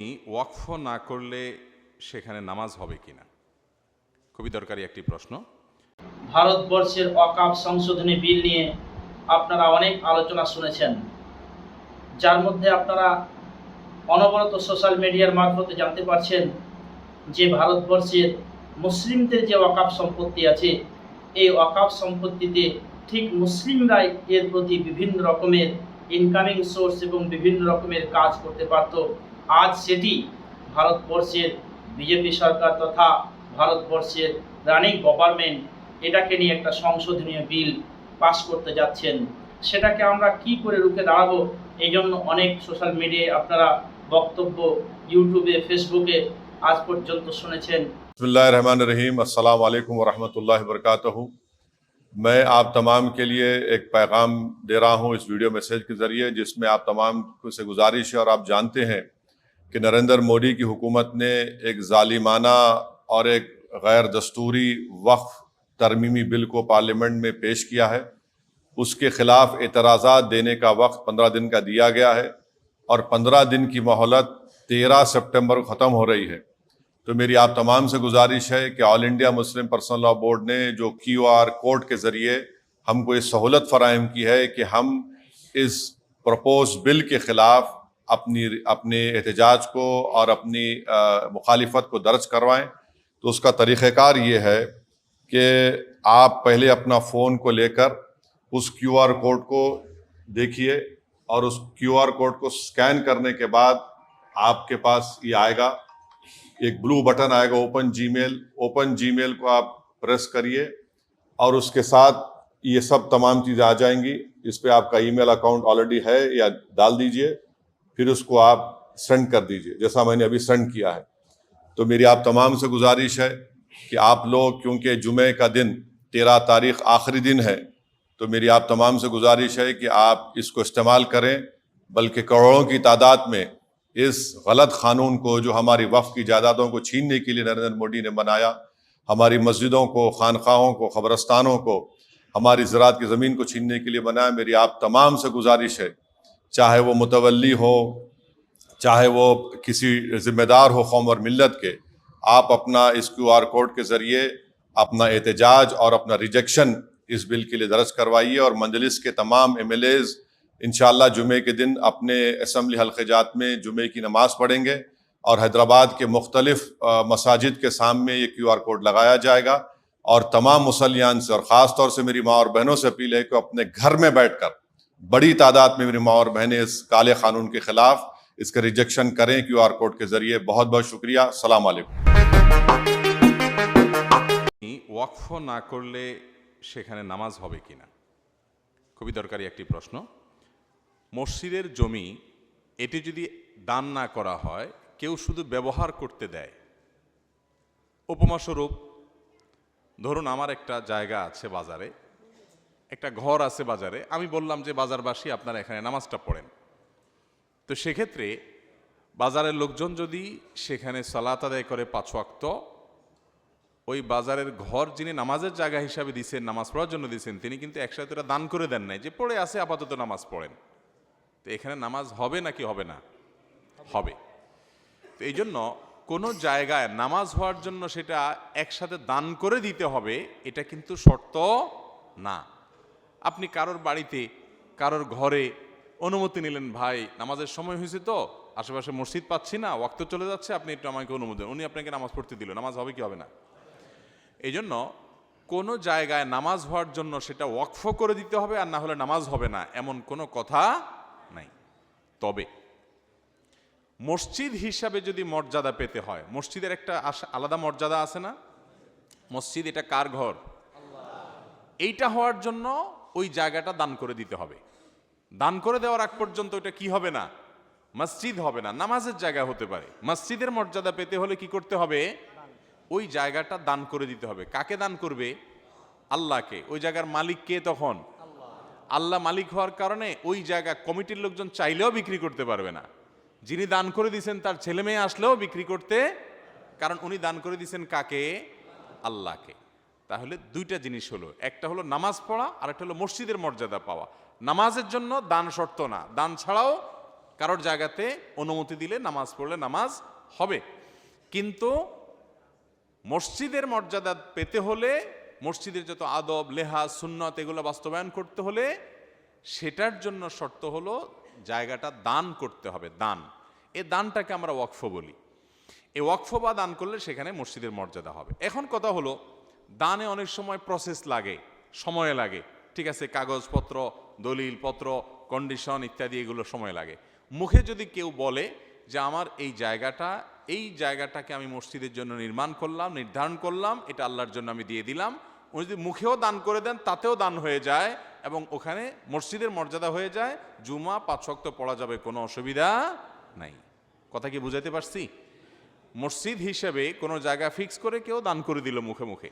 ওয়াকফ না করলে সেখানে নামাজ হবে কিনা? খুবই দরকারি একটি প্রশ্ন। ভারতবর্ষের অকাপ সংশোধনী বিল নিয়ে আপনারা অনেক আলোচনা শুনেছেন। যার মধ্যে আপনারা অনবরত সোশ্যাল মিডিয়ার মারফতে জানতে পারছেন যে ভারতবর্ষের মুসলিমদের যে অকাপ সম্পত্তি আছে, এই অকাপ সম্পত্তিতে ঠিক মুসলিমরাই এর প্রতি বিভিন্ন রকমের ইনকামিং সোর্স এবং বিভিন্ন রকমের কাজ করতে পারত। আজ সেটি ভারতবর্ষের বিজেপি সরকার তথা ভারতবর্ষের রানিং গভর্নমেন্ট এটাকে নিয়ে একটা সংশোধনীয় বিল পাশ করতে যাচ্ছেন। সেটাকে আমরা কি করে রুখে দাঁড়াবো? এই জন্য অনেক সোশ্যাল মিডিয়ায় আপনারা বক্তব্য، ইউটিউবে، ফেসবুকে আজ পর্যন্ত শুনেছেন। الرحمن الرحیم السلام علیکم ورحمۃ اللہ وبرکاتہ میں آپ تمام کے لیے ایک پیغام دے رہا ہوں اس ویڈیو میسیج کے ذریعے، جس میں آپ تمام سے گزارش ہے اور آپ جانتے ہیں کہ نریندر مودی کی حکومت نے ایک ظالمانہ اور ایک غیر دستوری وقف ترمیمی بل کو پارلیمنٹ میں پیش کیا ہے۔ اس کے خلاف اعتراضات دینے کا وقت پندرہ دن کا دیا گیا ہے اور پندرہ دن کی مہلت تیرہ سپٹمبر کو ختم ہو رہی ہے۔ تو میری آپ تمام سے گزارش ہے کہ آل انڈیا مسلم پرسنل لا بورڈ نے جو کیو آر کوڈ کے ذریعے ہم کو یہ سہولت فراہم کی ہے کہ ہم اس پرپوز بل کے خلاف اپنی اپنے احتجاج کو اور اپنی مخالفت کو درج کروائیں۔ تو اس کا طریقہ کار یہ ہے کہ آپ پہلے اپنا فون کو لے کر اس کیو آر کوڈ کو دیکھیے اور اس کیو آر کوڈ کو سکین کرنے کے بعد آپ کے پاس یہ آئے گا۔ ایک بلو بٹن آئے گا، اوپن جی میل۔ اوپن جی میل کو آپ پریس کریے اور اس کے ساتھ یہ سب تمام چیزیں آ جائیں گی۔ اس پہ آپ کا ای میل اکاؤنٹ آلریڈی ہے یا ڈال دیجیے پھر اس کو آپ سینڈ کر دیجیے۔ جیسا میں نے ابھی سینڈ کیا ہے۔ تو میری آپ تمام سے گزارش ہے کہ آپ لوگ، کیونکہ جمعہ کا دن تیرہ تاریخ آخری دن ہے، تو میری آپ تمام سے گزارش ہے کہ آپ اس کو استعمال کریں۔ بلکہ کروڑوں کی تعداد میں اس غلط قانون کو، جو ہماری وقف کی جائیدادوں کو چھیننے کے لیے نریندر مودی نے بنایا، ہماری مسجدوں کو، خانقاہوں کو خبرستانوں کو، ہماری زراعت کی زمین کو چھیننے کے لیے بنایا، میری آپ تمام سے گزارش ہے۔ چاہے وہ متولی ہو، چاہے وہ کسی ذمہ دار ہو قوم اور ملت کے، آپ اپنا اس کیو آر کوڈ کے ذریعے اپنا احتجاج اور اپنا ریجیکشن اس بل کے لیے درج کروائیے اور منجلس کے تمام ایم ایل ایز انشاءاللہ جمعے کے دن اپنے اسمبلی حلقے جات میں جمعے کی نماز پڑھیں گے اور حیدرآباد کے مختلف مساجد کے سامنے یہ کیو آر کوڈ لگایا جائے گا اور تمام مسلیان سے اور خاص طور سے میری ماں اور بہنوں سے اپیل ہے کہ اپنے گھر میں بیٹھ کر बड़ी तादाद में मेरी माँ और बहनें इस काले कानून के ख़िलाफ़ इसका रिजेक्शन करें क्यू आर कोड के ज़रिए बहुत बहुत शुक्रिया सलाम अलैकुम ওয়াকফ না করলে সেখানে নামাজ হবে কিনা খুবই দরকারি একটি প্রশ্ন মসজিদের জমি এটি যদি দান না করা হয় কেউ শুধু ব্যবহার করতে দেয় উপমাস্বরূপ ধরুন আমার একটা জায়গা আছে বাজারে একটা ঘর আছে বাজারে, আমি বললাম যে, বাজারবাসী, আপনারা এখানে নামাজটা পড়েন। তো সেক্ষেত্রে বাজারের লোকজন যদি সেখানে সালাত আদায় করে পাঁচ ওয়াক্ত, ওই বাজারের ঘর যিনি নামাজের জায়গা হিসাবে দিচ্ছেন নামাজ পড়ার জন্য দিচ্ছেন তিনি কিন্তু একসাথে ওটা দান করে দেন নাই যে, পড়ে আসে আপাতত নামাজ পড়েন। তো এখানে নামাজ হবে নাকি হবে না? হবে। তো এই জন্য কোনো জায়গায় নামাজ হওয়ার জন্য সেটা একসাথে দান করে দিতে হবে, এটা কিন্তু শর্ত না। আপনি কারোর বাড়িতে, কারোর ঘরে অনুমতি নিলেন, ভাই, নামাজের সময় হয়েছে তো, আশেপাশে মসজিদ পাচ্ছি না, ওয়াক্ত চলে যাচ্ছে, আপনি একটু আমাকে অনুমতি উনি আপনাকে নামাজ পড়তে দিল। নামাজ হবে কি হবে না? এই জন্য কোনো জায়গায় নামাজ হওয়ার জন্য সেটা ওয়াকফ করে দিতে হবে, আর না হলে নামাজ হবে না, এমন কোনো কথা নাই। তবে মসজিদ হিসাবে যদি মর্যাদা পেতে হয়, মসজিদের একটা আলাদা মর্যাদা আছে না? মসজিদ এটা কার ঘর? এইটা হওয়ার জন্য ওই জায়গাটা দান করে দিতে হবে। দান করে দেওয়ার আগ পর্যন্ত ওটা কি হবে না? মসজিদ হবে না নামাজের জায়গা হতে পারে। মসজিদের মর্যাদা পেতে হলে কি করতে হবে? ওই জায়গাটা দান করে দিতে হবে। কাকে দান করবে? আল্লাহকে। ওই জায়গার মালিক কে তখন? আল্লাহ। মালিক হওয়ার কারণে ওই জায়গা কমিটির লোকজন চাইলেও বিক্রি করতে পারবে না। যিনি দান করে দিয়েছেন তার ছেলে মেয়ে আসলেও বিক্রি করতে কারণ উনি দান করে দিয়েছেন কাকে? আল্লাহকে। তাহলে দুইটা জিনিস হলো, একটা হলো নামাজ পড়া আর একটা হলো মসজিদের মর্যাদা পাওয়া। নামাজের জন্য দান শর্ত না, দান ছাড়াও কারোর জায়গাতে অনুমতি দিলে নামাজ পড়লে নামাজ হবে। কিন্তু মসজিদের মর্যাদা পেতে হলে, মসজিদের যত আদব লেহাজ সুন্নত এগুলো বাস্তবায়ন করতে হলে সেটার জন্য শর্ত হলো জায়গাটা দান করতে হবে, দান। এ দানটাকে আমরা ওয়াকফ বলি। এই ওয়াকফ বা দান করলে সেখানে মসজিদের মর্যাদা হবে। এখন কথা হলো দানে অনেক সময় প্রসেস লাগে, সময় লাগে। ঠিক আছে, কাগজপত্র দলিল পত্র কন্ডিশন ইত্যাদি, এগুলো সময় লাগে। মুখে যদি কেউ বলে যে, আমার এই জায়গাটা, এই জায়গাটাকে আমি মসজিদের জন্য নির্মাণ করলাম, নির্ধারণ করলাম, এটা আল্লাহর জন্য আমি দিয়ে দিলাম। উনি যদি মুখেও দান করে দেন, তাতেও দান হয়ে যায় এবং ওখানে মসজিদের মর্যাদা হয়ে যায়। জুমা, পাঁচ শক্ত পড়া যাবে, কোনো অসুবিধা নাই। কথা কি বুঝাতে পারছি? মসজিদ হিসেবে কোনো জায়গা ফিক্স করে কেউ দান করে দিল মুখে মুখে।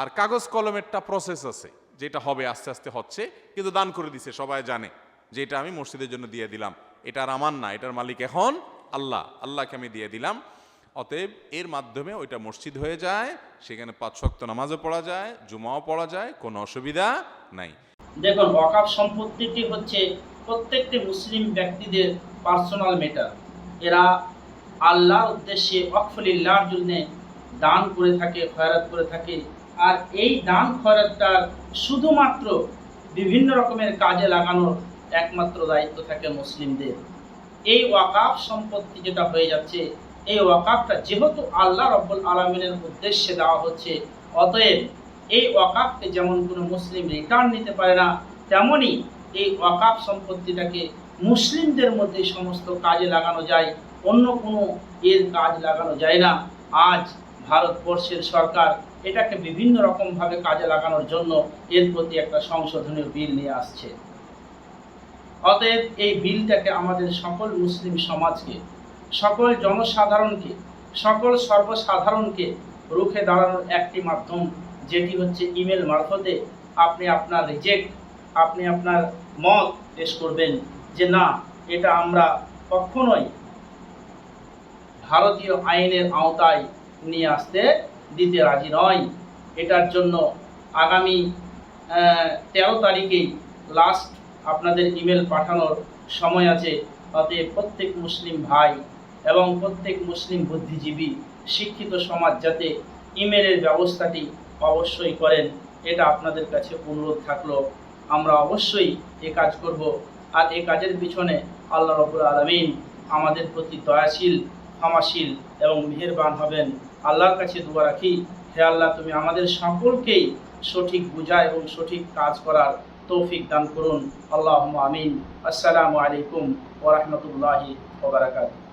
আর কাগজ কলমেরটা প্রসেস আছে, যেটা হবে, আস্তে আস্তে হচ্ছে, কিন্তু দান করে দিছে, সবাই জানে যে এটা আমি মসজিদের জন্য দিয়ে দিলাম। এটা আর আমার না, এটার মালিক এখন আল্লাহ, আল্লাহকে আমি দিয়ে দিলাম। অতএব এর মাধ্যমে ওইটা মসজিদ হয়ে যায়, সেখানে পাঁচ শক্ত নামাজও পড়া যায়, জুমাও পড়া যায়, কোনো অসুবিধা নাই। দেখুন, ওয়াকাফ সম্পত্তিটি হচ্ছে প্রত্যেকটি মুসলিম ব্যক্তিদের পার্সোনাল মেটার এরা আল্লাহর উদ্দেশ্যে অকফলিল্লাহর জন্য দান করে থাকে, খয়রাত করে থাকে আর এই দান খয়রাতটার শুধুমাত্র বিভিন্ন রকমের কাজে লাগানোর একমাত্র দায়িত্ব থাকে মুসলিমদের। এই ওয়াকাফ সম্পত্তি যেটা হয়ে যাচ্ছে, এই ওয়াকাফটা যেহেতু আল্লাহ রব্বুল আলমিনের উদ্দেশ্যে দেওয়া হচ্ছে, অতএব এই ওয়াকাফকে যেমন কোনো মুসলিম রিটার্ন নিতে পারে না, তেমনি এই ওয়াকাফ সম্পত্তিটাকে মুসলিমদের মধ্যে সমস্ত কাজে লাগানো যায়, অন্য কোনো এর কাজ লাগানো যায় না। আজ ভারতবর্ষের সরকার এটাকে বিভিন্ন রকমভাবে কাজে লাগানোর জন্য এর প্রতি একটা সংশোধনীয় বিল নিয়ে আসছে। অতএব এই বিলটাকে আমাদের সকল মুসলিম সমাজকে, সকল জনসাধারণকে, সকল সর্বসাধারণকে রুখে দাঁড়ানোর একটি মাধ্যম, যেটি হচ্ছে ইমেল মারফতে আপনি আপনার রিজেক্ট, আপনি আপনার মত পেশ করবেন যে না, এটা আমরা কখনোই ভারতীয় আইনের আওতায় নিয়ে আসতে দিতে রাজি নয়। এটার জন্য আগামী তেরো তারিখেই লাস্ট আপনাদের ইমেল পাঠানোর সময় আছে। অতএব প্রত্যেক মুসলিম ভাই এবং প্রত্যেক মুসলিম বুদ্ধিজীবী, শিক্ষিত সমাজ যাতে ইমেলের ব্যবস্থাটি অবশ্যই করেন, এটা আপনাদের কাছে অনুরোধ থাকল। আমরা অবশ্যই এ কাজ করব। আর এ কাজের পিছনে আল্লাহ রবুল আলমিন আমাদের প্রতি দয়াশীল ক্ষমাশীল এবং মেহেরবান হবেন। আল্লাহর কাছে দোয়া রাখি, হে আল্লাহ, তুমি আমাদের সকলকেই সঠিক বোঝা এবং সঠিক কাজ করার তৌফিক দান করুন। আল্লাহ আমিন। আসসালামু আলাইকুম ওরহমতুল্লাহি ওবরাকাতুহ